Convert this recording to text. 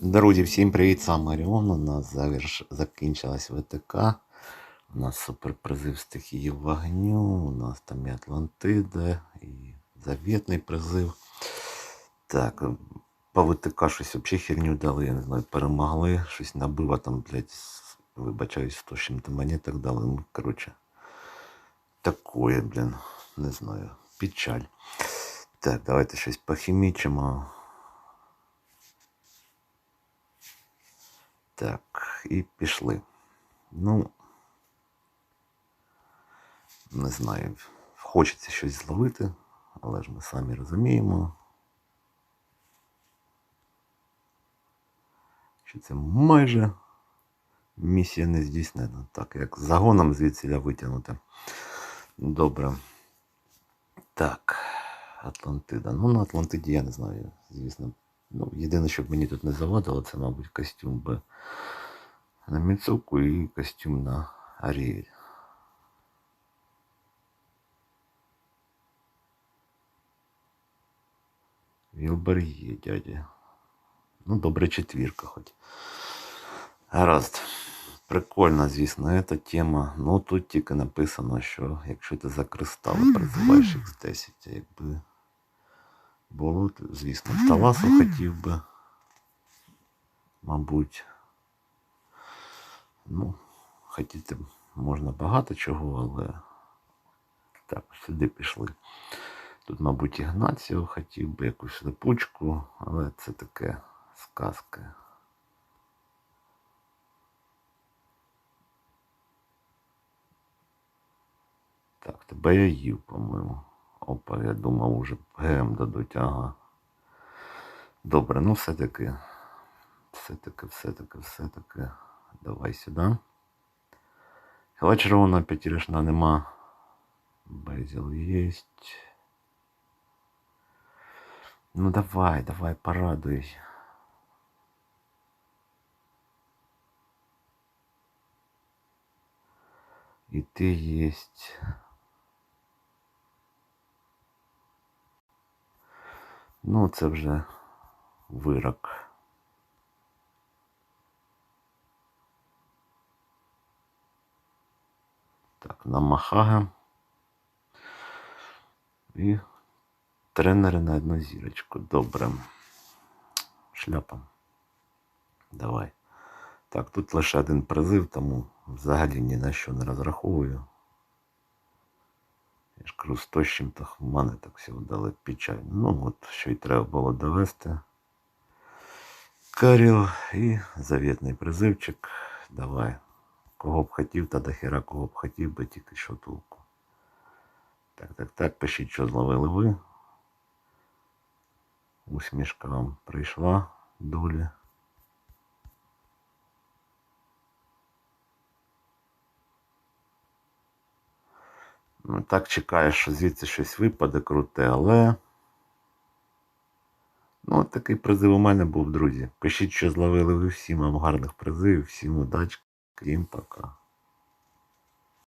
Друзі, всім привіт, сам Оріон. У нас заверш... закінчилась ВТК. У нас суперпризив стихії вогню, у нас там і Атлантида, і завітний призив. Так, по ВТК щось взагалі херню дали, я не знаю, перемогли, щось набило там, блядь, вибачаюсь, 100 з чим-то монеток дали. Ну, коротше, такое, блін, не знаю, печаль. Так, давайте щось похімічимо. Так, і пішли. Ну, не знаю, хочеться щось зловити, але ж ми самі розуміємо, що це майже місія не здійснена. Так, як загоном звідсіля витягнути. Добре. Так, Атлантида. Ну, на Атлантиді я не знаю, звісно. Ну, єдине, що б мені тут не завадило, це, мабуть, костюм би на Міцуку і костюм на Аріель. Вілбер є, дядя. Ну, добре, четвірка хоч. Гаразд. Прикольна, звісно, эта тема. Ну тут тільки написано, що якщо ти за кристали призиваєш їх з 10, а якби було, звісно, Таласу хотів би. Мабуть. Ну, хотіти можна багато чого, але так, сюди пішли. Тут, мабуть, Ігнаціо хотів би якусь липучку, але це таке сказка. Так, тебе я їв, по-моєму. Опа, я думав, уже ГМ дадуть, ага. Добре, ну все-таки. Все-таки, все-таки, все-таки. Давай сюди. Хіба червона п'ятіришна нема. Безіл єсть. Ну давай, давай, порадуй. І ти єсть. Ну, це вже вирок. Так, на Махага. І тренери на одну зірочку. Добре. Шляпа. Давай. Так, тут лише один призив, тому взагалі ні на що не розраховую. Я ж кажу, 100 з чим-то монеток всього дали печаль. Ну от, що й треба було довести. Каріл і завітний призивчик. Давай. Кого б хотів, та до хера, кого б хотів би тільки що толку. Так, так, так, пишіть, що зловили ви. Усмішка вам прийшла долі. Так чекаєш, що звідси щось випаде круте, але. Ну, такий призив у мене був, друзі. Пишіть, що зловили ви всім вам гарних призивів, всім удачки, крім пока.